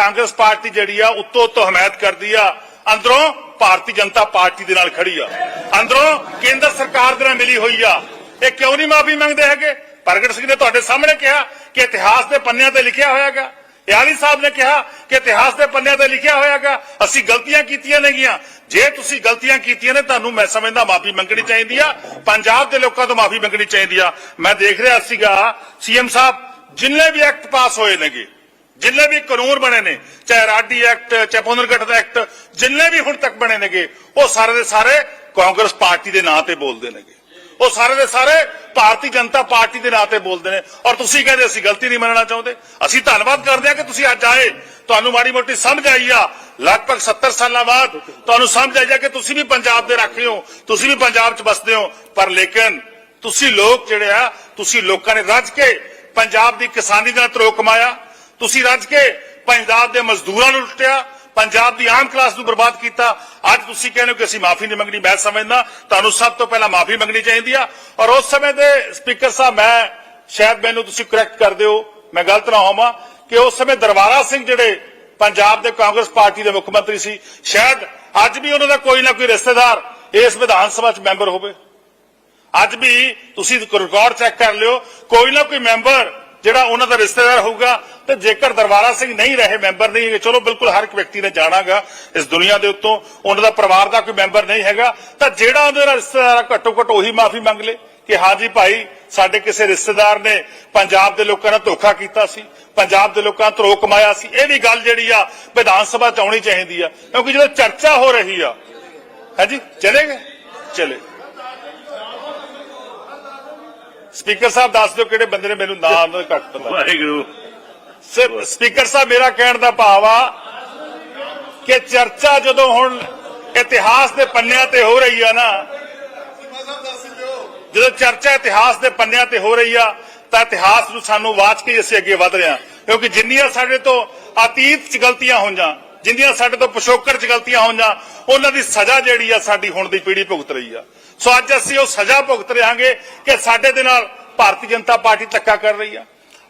Congress party ਜਿਹੜੀ ਆ, ਉੱਤੋਂ ਉੱਤੋਂ ਹਮਾਇਤ ਕਰਦੀ ਆ। ਅੰਦਰੋਂ ਭਾਰਤੀ ਜਨਤਾ ਪਾਰਟੀ ਦੇ ਨਾਲ ਖੜੀ ਆ। ਅੰਦਰੋਂ ਕੇਂਦਰ ਸਰਕਾਰ ਦੇ ਨਾਲ ਮਿਲੀ ਹੋਈ ਆ। ਇਹ ਕਿਉਂ ਨਹੀਂ ਮਾਫੀ ਮੰਗਦੇ ਹੈਗੇ? ਪ੍ਰਗਟ ਸਿੰਘ ਨੇ ਤੁਹਾਡੇ ਸਾਹਮਣੇ ਕਿਹਾ ਕਿ ਇਤਿਹਾਸ ਦੇ ਪੰਨਿਆਂ ਤੇ ਲਿਖਿਆ ਹੋਇਆਗਾ ਯਾਲੀ ਸਾਹਿਬ ਨੇ ਕਿਹਾ ਕਿ ਇਤਿਹਾਸ ਦੇ ਪੰਨਿਆਂ ਤੇ ਲਿਖਿਆ ਹੋਇਆਗਾ ਅਸੀਂ ਗਲਤੀਆਂ ਕੀਤੀਆਂ ਨੇਗੀਆਂ। ਜੇ ਤੁਸੀਂ ਗਲਤੀਆਂ ਕੀਤੀਆਂ ਨੇ, ਤੁਹਾਨੂੰ ਮੈਂ ਸਮਝਦਾ ਮਾਫੀ ਮੰਗਣੀ ਚਾਹੀਦੀ ਆ। ਪੰਜਾਬ ਦੇ ਲੋਕਾਂ ਤੋਂ ਮਾਫੀ ਮੰਗਣੀ ਚਾਹੀਦੀ ਆ। ਮੈਂ ਦੇਖ ਰਿਹਾ ਸੀਗਾ, ਸੀਐਮ ਸਾਹਿਬ, ਜਿੰਨੇ ਵੀ ਐਕਟ ਪਾਸ ਹੋਏ ਨੇਗੇ ਜਿੰਨੇ ਵੀ ਕਾਨੂੰਨ ਬਣੇ ਨੇ, ਚਾਹੇ ਰਾਡੀ ਐਕਟ, ਚਾਹੇ ਪੁਨਰਗਠਨ ਐਕਟ, ਜਿੰਨੇ ਵੀ ਹੁਣ ਤੱਕ ਬਣੇ ਨੇਗੇ, ਉਹ ਸਾਰੇ ਦੇ ਸਾਰੇ ਕਾਂਗਰਸ ਪਾਰਟੀ ਦੇ ਨਾਂ ਤੇ ਬੋਲਦੇ ਨੇਗੇ। ਉਹ ਸਾਰੇ ਦੇ ਸਾਰੇ ਭਾਰਤੀ ਜਨਤਾ ਪਾਰਟੀ ਦੇ ਨਾਂ ਤੇ ਬੋਲਦੇ ਨੇ। ਔਰ ਤੁਸੀਂ ਕਹਿੰਦੇ ਅਸੀਂ ਗਲਤੀ ਨਹੀਂ ਮੰਨਣਾ ਚਾਹੁੰਦੇ। ਅਸੀਂ ਧੰਨਵਾਦ ਕਰਦੇ ਹਾਂ ਕਿ ਤੁਸੀਂ ਅੱਜ ਆਏ। ਤੁਹਾਨੂੰ ਮਾੜੀ ਮੋਟੀ ਸਮਝ ਆਈ ਆ। ਲਗਭਗ 70 ਸਾਲਾਂ ਬਾਅਦ ਤੁਹਾਨੂੰ ਸਮਝ ਆਈ ਆ ਕਿ ਤੁਸੀਂ ਵੀ ਪੰਜਾਬ ਦੇ ਰਾਖੇ ਹੋ। ਤੁਸੀਂ ਵੀ ਪੰਜਾਬ 'ਚ ਬਸਦੇ ਹੋ। ਪਰ ਲੇਕਿਨ ਤੁਸੀਂ ਲੋਕ ਜਿਹੜੇ ਆ, ਤੁਸੀਂ ਲੋਕਾਂ ਨੇ ਰੱਜ ਕੇ ਪੰਜਾਬ ਦੀ ਕਿਸਾਨੀ ਦਾ ਤਰੋ ਕਮਾਇਆ। ਤੁਸੀਂ ਰੱਜ ਕੇ ਪੰਜਾਬ ਦੇ ਮਜ਼ਦੂਰਾਂ ਨੂੰ ਲੁੱਟਿਆ, ਪੰਜਾਬ ਦੀ ਆਮ ਕਲਾਸ ਨੂੰ ਬਰਬਾਦ ਕੀਤਾ। ਅੱਜ ਤੁਸੀਂ ਕਹਿੰਦੇ ਹੋ ਕਿ ਅਸੀਂ ਮਾਫੀ ਨਹੀਂ ਮੰਗਣੀ, ਮੈਂ ਸਮਝਦਾ, ਤੁਹਾਨੂੰ ਸਭ ਤੋਂ ਪਹਿਲਾਂ ਮਾਫੀ ਮੰਗਣੀ ਚਾਹੀਦੀ ਆ। ਔਰ ਉਸ ਸਮੇਂ ਦੇ ਸਪੀਕਰ ਸਾਹਿਬ, ਮੈਂ ਸ਼ਾਇਦ ਮੈਨੂੰ ਤੁਸੀਂ ਕਰੈਕਟ ਕਰ ਦਿਓ, ਮੈਂ ਗਲਤ ਨਾ ਹੋਵਾਂ ਕਿ ਉਸ ਸਮੇਂ ਦਰਬਾਰਾ ਸਿੰਘ ਜਿਹੜੇ ਪੰਜਾਬ ਦੇ ਕਾਂਗਰਸ ਪਾਰਟੀ ਦੇ ਮੁੱਖ ਮੰਤਰੀ ਸੀ, ਸ਼ਾਇਦ ਅੱਜ ਵੀ ਉਹਨਾਂ ਦਾ ਕੋਈ ਨਾ ਕੋਈ ਰਿਸ਼ਤੇਦਾਰ ਇਸ ਵਿਧਾਨ ਸਭਾ 'ਚ ਮੈਂਬਰ ਹੋਵੇ। ਅੱਜ ਵੀ ਤੁਸੀਂ ਰਿਕਾਰਡ ਚੈੱਕ ਕਰ ਲਿਓ, ਕੋਈ ਨਾ ਕੋਈ ਮੈਂਬਰ ਜਿਹੜਾ ਉਹਨਾਂ ਦਾ ਰਿਸ਼ਤੇਦਾਰ ਹੋਊਗਾ ਤੇ ਜੇਕਰ ਦਰਬਾਰਾ ਸਿੰਘ ਨਹੀਂ ਰਹੇ, ਮੈਂਬਰ ਨਹੀਂ ਹੈਗੇ, ਚਲੋ ਬਿਲਕੁਲ ਹਰ ਇੱਕ ਵਿਅਕਤੀ ਨੇ ਜਾਣਾਗਾ ਇਸ ਦੁਨੀਆ ਦੇ ਉੱਤੋਂ। ਉਹਨਾਂ ਦਾ ਪਰਿਵਾਰ ਦਾ ਕੋਈ ਮੈਂਬਰ ਨਹੀਂ ਹੈਗਾ। ਤਾਂ ਜਿਹੜਾ ਉਹਦੇ ਨਾਲ ਰਿਸ਼ਤੇਦਾਰ ਘੱਟੋ ਘੱਟ ਉਹੀ ਮਾਫੀ ਮੰਗ ਲੇ ਕਿ ਹਾਂ ਜੀ ਭਾਈ, ਸਾਡੇ ਕਿਸੇ ਰਿਸ਼ਤੇਦਾਰ ਨੇ ਪੰਜਾਬ ਦੇ ਲੋਕਾਂ ਨਾਲ ਧੋਖਾ ਕੀਤਾ ਸੀ, ਪੰਜਾਬ ਦੇ ਲੋਕਾਂ ਤੋਂ ਕਮਾਇਆ ਸੀ। ਇਹ ਵੀ ਗੱਲ ਜਿਹੜੀ ਆ ਵਿਧਾਨ ਸਭਾ ਚ ਆਉਣੀ ਚਾਹੀਦੀ ਆ। ਕਿਉਂਕਿ ਜਦੋਂ ਚਰਚਾ ਹੋ ਰਹੀ ਆ ਹਾਂਜੀ ਚਲੇ ਗਏ ਚਲੇ। ਸਪੀਕਰ ਸਾਹਿਬ ਦੱਸ ਦਿਓ ਕਿਹੜੇ ਬੰਦੇ ਨੇ ਮੈਨੂੰ ਨਾਮ ਦਾ ਘੱਟ ਪਤਾ। ਵਾਹਿਗੁਰੂ। ਸਿਰ ਸਪੀਕਰ ਸਾਹਿਬ ਮੇਰਾ ਕਹਿਣ ਦਾ ਭਾਵ ਆ ਕਿ ਚਰਚਾ ਜਦੋਂ ਹੁਣ ਇਤਿਹਾਸ ਦੇ ਪੰਨਿਆਂ ਤੇ ਹੋ ਰਹੀ ਆ ਨਾ ਜਦੋਂ ਚਰਚਾ ਇਤਿਹਾਸ ਦੇ ਪੰਨਿਆਂ ਤੇ ਹੋ ਰਹੀ ਆ ਤਾਂ ਇਤਿਹਾਸ ਨੂੰ ਸਾਨੂੰ ਵਾਚ ਕੇ ਅਸੀਂ ਅੱਗੇ ਵਧ ਰਹੇ ਹਾਂ। ਕਿਉਂਕਿ ਜਿੰਨੀਆਂ ਸਾਡੇ ਤੋਂ ਅਤੀਤ 'ਚ ਗਲਤੀਆਂ ਹੋਈਆਂ ਜਿੰਨੀਆਂ ਸਾਡੇ ਤੋਂ ਪਿਛੋਕੜ 'ਚ ਗਲਤੀਆਂ ਹੋਈਆਂ, ਉਹਨਾਂ ਦੀ ਸਜ਼ਾ ਜਿਹੜੀ ਆ ਸਾਡੀ ਹੁਣ ਦੀ ਪੀੜ੍ਹੀ ਭੁਗਤ ਰਹੀ ਆ। ਸੋ ਅੱਜ ਅਸੀਂ ਉਹ ਸਜ਼ਾ ਭੁਗਤ ਰਹਾਂਗੇ ਕਿ ਸਾਡੇ ਦੇ ਨਾਲ ਭਾਰਤੀ ਜਨਤਾ ਪਾਰਟੀ ਧੱਕਾ ਕਰ ਰਹੀ ਆ।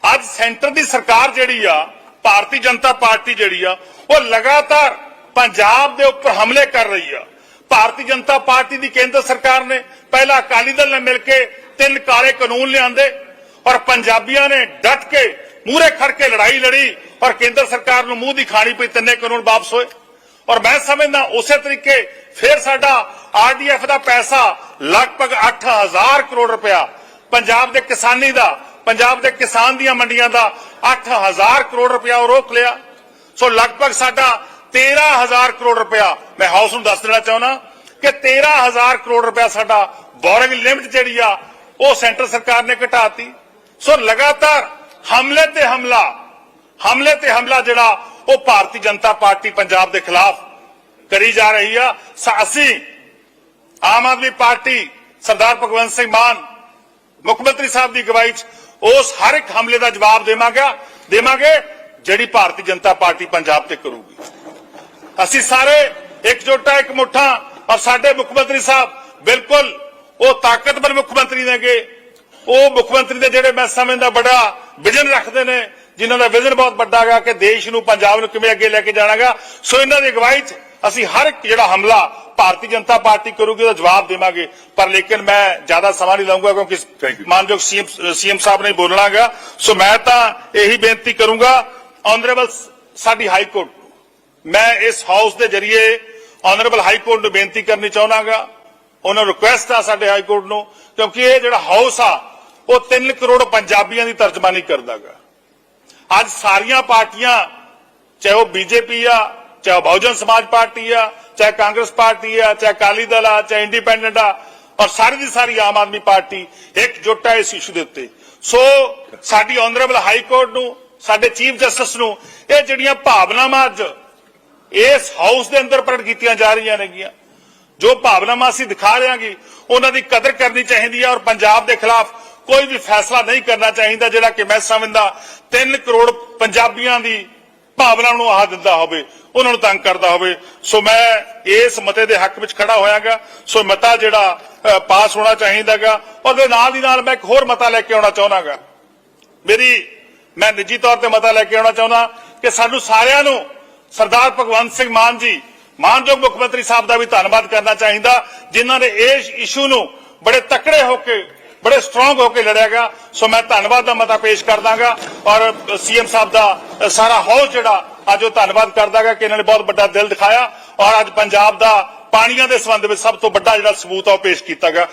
ਅੱਜ ਸੈਂਟਰ ਦੀ ਸਰਕਾਰ ਜਿਹੜੀ ਆ, ਭਾਰਤੀ ਜਨਤਾ ਪਾਰਟੀ ਜਿਹੜੀ ਆ, ਉਹ ਲਗਾਤਾਰ ਪੰਜਾਬ ਦੇ ਉੱਪਰ ਹਮਲੇ ਕਰ ਰਹੀ ਆ। ਭਾਰਤੀ ਜਨਤਾ ਪਾਰਟੀ ਦੀ ਕੇਂਦਰ ਸਰਕਾਰ ਨੇ ਪਹਿਲਾਂ ਅਕਾਲੀ ਦਲ ਨਾਲ ਮਿਲ ਕੇ ਤਿੰਨ ਕਾਲੇ ਕਾਨੂੰਨ ਲਿਆਂਦੇ ਔਰ ਪੰਜਾਬੀਆਂ ਨੇ ਡਟ ਕੇ ਮੂਹਰੇ ਖੜ ਕੇ ਲੜਾਈ ਲੜੀ ਔਰ ਕੇਂਦਰ ਸਰਕਾਰ ਨੂੰ ਮੂੰਹ ਦੀ ਖਾਣੀ ਪਈ, ਤਿੰਨੇ ਕਾਨੂੰਨ ਵਾਪਸ ਹੋਏ। ਔਰ ਮੈਂ ਸਮਝਦਾ, ਉਸੇ ਤਰੀਕੇ ਫਿਰ ਸਾਡਾ ਆਰਡੀਐਫ ਦਾ ਪੈਸਾ ਲਗਭਗ 8000 ਕਰੋੜ ਰੁਪਇਆ, ਪੰਜਾਬ ਦੇ ਕਿਸਾਨੀ ਦਾ, ਪੰਜਾਬ ਦੇ ਕਿਸਾਨ ਦੀਆਂ ਮੰਡੀਆਂ ਦਾ 8000 ਕਰੋੜ ਰੁਪਇਆ ਉਹ ਰੋਕ ਲਿਆ। ਸੋ ਲਗਭਗ ਸਾਡਾ 13000 ਕਰੋੜ ਰੁਪਇਆ, ਮੈਂ ਹਾਊਸ ਨੂੰ ਦੱਸ ਦੇਣਾ ਚਾਹੁੰਦਾ ਕਿ 13000 ਕਰੋੜ ਰੁਪਇਆ ਸਾਡਾ ਬੋਰਿੰਗ ਲਿਮਟ ਜਿਹੜੀ ਆ, ਉਹ ਸੈਂਟਰ ਸਰਕਾਰ ਨੇ ਘਟਾਤੀ। ਸੋ ਲਗਾਤਾਰ ਹਮਲੇ ਤੇ ਹਮਲਾ, ਹਮਲੇ ਤੇ ਹਮਲਾ ਜਿਹੜਾ ਉਹ ਭਾਰਤੀ ਜਨਤਾ ਪਾਰਟੀ ਪੰਜਾਬ ਦੇ ਖਿਲਾਫ ਕਰੀ ਜਾ ਰਹੀ ਆ। ਅਸੀਂ ਆਮ ਆਦਮੀ ਪਾਰਟੀ ਸਰਦਾਰ ਭਗਵੰਤ ਸਿੰਘ ਮਾਨ, ਮੁੱਖ ਮੰਤਰੀ ਸਾਹਿਬ ਦੀ ਅਗਵਾਈ 'ਚ ਉਸ ਹਰ ਇੱਕ ਹਮਲੇ ਦਾ ਜਵਾਬ ਦੇਵਾਂਗੇ ਦੇਵਾਂਗੇ ਜਿਹੜੀ ਭਾਰਤੀ ਜਨਤਾ ਪਾਰਟੀ ਪੰਜਾਬ ਤੇ ਕਰੂਗੀ। ਅਸੀਂ ਸਾਰੇ ਇਕਜੁੱਟਾ ਆ ਇੱਕ ਮੁੱਠਾ ਔਰ ਸਾਡੇ ਮੁੱਖ ਮੰਤਰੀ ਸਾਹਿਬ ਬਿਲਕੁਲ ਉਹ ਤਾਕਤਵਰ ਮੁੱਖ ਮੰਤਰੀ ਨੇਗੇ। ਉਹ ਮੁੱਖ ਮੰਤਰੀ ਦੇ ਜਿਹੜੇ ਮੈਂ ਸਮਝਦਾ ਬੜਾ ਵਿਜ਼ਨ ਰੱਖਦੇ ਨੇ ਜਿਨ੍ਹਾਂ ਦਾ ਵਿਜ਼ਨ ਬਹੁਤ ਵੱਡਾ ਹੈਗਾ ਕਿ ਦੇਸ਼ ਨੂੰ ਪੰਜਾਬ ਨੂੰ ਕਿਵੇਂ ਅੱਗੇ ਲੈ ਕੇ ਜਾਣਾਗਾ। ਸੋ ਇਹਨਾਂ ਦੀ ਅਗਵਾਈ 'ਚ ਅਸੀਂ ਹਰ ਇੱਕ ਜਿਹੜਾ ਹਮਲਾ ਭਾਰਤੀ ਜਨਤਾ ਪਾਰਟੀ ਕਰੂਗੀ ਉਹਦਾ ਜਵਾਬ ਦੇਵਾਂਗੇ। ਪਰ ਲੇਕਿਨ ਮੈਂ ਜ਼ਿਆਦਾ ਸਮਾਂ ਨਹੀਂ ਲਵਾਂਗਾ ਕਿਉਂਕਿ. ਮਾਨਯੋਗ ਸੀਐਮ ਸੀਐਮ ਸਾਹਿਬ ਨੇ ਬੋਲਣਾਗਾ। ਸੋ ਮੈਂ ਤਾਂ ਇਹੀ ਬੇਨਤੀ ਕਰੂੰਗਾ ਆਨਰੇਬਲ ਸਾਡੀ ਹਾਈ ਕੋਰਟ ਮੈਂ ਇਸ ਹਾਊਸ ਦੇ ਜਰੀਏ ਆਨਰੇਬਲ ਹਾਈ ਕੋਰਟ ਨੂੰ ਬੇਨਤੀ ਕਰਨੀ ਚਾਹੁੰਦਾਗਾ ਉਹਨਾਂ ਨੂੰ ਰਿਕੁਐਸਟ ਆ ਸਾਡੇ ਹਾਈ ਕੋਰਟ ਨੂੰ ਕਿਉਂਕਿ ਇਹ ਜਿਹੜਾ ਹਾਊਸ ਆ ਉਹ 3 ਕਰੋੜ ਪੰਜਾਬੀਆਂ ਦੀ ਤਰਜਮਾਨੀ ਕਰਦਾਗਾ। ਅੱਜ ਸਾਰੀਆਂ ਪਾਰਟੀਆਂ, ਚਾਹੇ ਉਹ ਬੀਜੇਪੀ ਆ, ਚਾਹੇ ਉਹ ਬਹੁਜਨ ਸਮਾਜ ਪਾਰਟੀ ਆ, ਚਾਹੇ ਕਾਂਗਰਸ ਪਾਰਟੀ ਆ, ਚਾਹੇ ਅਕਾਲੀ ਦਲ ਆ, ਚਾਹੇ ਇੰਡੀਪੈਂਡੈਂਟ ਆ, ਔਰ ਸਾਰੀ ਦੀ ਸਾਰੀ ਆਮ ਆਦਮੀ ਪਾਰਟੀ ਇਕਜੁੱਟ ਹੈ ਇਸ ਇਸ਼ੂ ਦੇ ਉੱਤੇ। ਸੋ ਸਾਡੀ ਆਨਰੇਬਲ ਹਾਈ ਕੋਰਟ ਨੂੰ, ਸਾਡੇ ਚੀਫ ਜਸਟਿਸ ਨੂੰ ਇਹ ਜਿਹੜੀਆਂ ਭਾਵਨਾਵਾਂ ਅੱਜ ਇਸ ਹਾਊਸ ਦੇ ਅੰਦਰ ਪ੍ਰਗਟ ਕੀਤੀਆਂ ਜਾ ਰਹੀਆਂ ਨੇਗੀਆਂ, ਜੋ ਭਾਵਨਾਵਾਂ ਅਸੀਂ ਦਿਖਾ ਰਹੇ ਹਾਂਗੇ ਉਹਨਾਂ ਦੀ ਕਦਰ ਕਰਨੀ ਚਾਹੀਦੀ ਹੈ ਔਰ ਪੰਜਾਬ ਦੇ ਖਿਲਾਫ ਕੋਈ ਵੀ ਫੈਸਲਾ ਨਹੀਂ ਕਰਨਾ ਚਾਹੀਦਾ ਜਿਹੜਾ ਕਿ ਮੈਂ ਸਮਝਦਾ 3 ਕਰੋੜ ਪੰਜਾਬੀਆਂ ਦੀ ਭਾਵਨਾ ਨੂੰ ਆਹ ਦਿੰਦਾ ਹੋਵੇ, ਉਹਨਾਂ ਨੂੰ ਤੰਗ ਕਰਦਾ ਹੋਵੇ। ਸੋ ਮੈਂ ਇਸ ਮਤੇ ਦੇ ਹੱਕ ਵਿੱਚ ਖੜਾ ਹੋਇਆਗਾ। ਸੋ ਮਤਾ ਜਿਹੜਾ ਪਾਸ ਹੋਣਾ ਚਾਹੀਦਾਗਾ। ਔਰ ਨਾਲ ਦੀ ਨਾਲ ਮੈਂ ਇੱਕ ਹੋਰ ਮਤਾ ਲੈ ਕੇ ਆਉਣਾ ਚਾਹੁੰਦਾਗਾ। ਮੇਰੀ, ਮੈਂ ਨਿੱਜੀ ਤੌਰ ਤੇ ਮਤਾ ਲੈ ਕੇ ਆਉਣਾ ਚਾਹੁੰਦਾ ਕਿ ਸਾਨੂੰ ਸਾਰਿਆਂ ਨੂੰ ਸਰਦਾਰ ਭਗਵੰਤ ਸਿੰਘ ਮਾਨ ਜੀ, ਮਾਨਯੋਗ ਮੁੱਖ ਮੰਤਰੀ ਸਾਹਿਬ ਦਾ ਵੀ ਧੰਨਵਾਦ ਕਰਨਾ ਚਾਹੀਦਾ, ਜਿਨ੍ਹਾਂ ਨੇ ਇਸ ਇਸ਼ੂ ਨੂੰ ਬੜੇ ਤਕੜੇ ਹੋ ਕੇ ਬੜੇ ਸਟਰੋਂਗ ਹੋ ਕੇ ਲੜਿਆ ਗਿਆ। ਸੋ ਮੈਂ ਧੰਨਵਾਦ ਦਾ ਮਤਾ ਪੇਸ਼ ਕਰ ਦਾਂਗਾ ਔਰ ਸੀਐਮ ਸਾਹਿਬ ਦਾ ਸਾਰਾ ਹਾਊਸ ਜਿਹੜਾ ਅੱਜ ਉਹ ਧੰਨਵਾਦ ਕਰਦਾਗਾ ਕਿ ਇਹਨਾਂ ਨੇ ਬਹੁਤ ਵੱਡਾ ਦਿਲ ਦਿਖਾਇਆ ਔਰ ਅੱਜ ਪੰਜਾਬ ਦਾ ਪਾਣੀਆਂ ਦੇ ਸੰਬੰਧ ਵਿੱਚ ਸਭ ਤੋਂ ਵੱਡਾ ਜਿਹੜਾ ਸਬੂਤ ਆ ਉਹ ਪੇਸ਼ ਕੀਤਾ ਗਿਆ।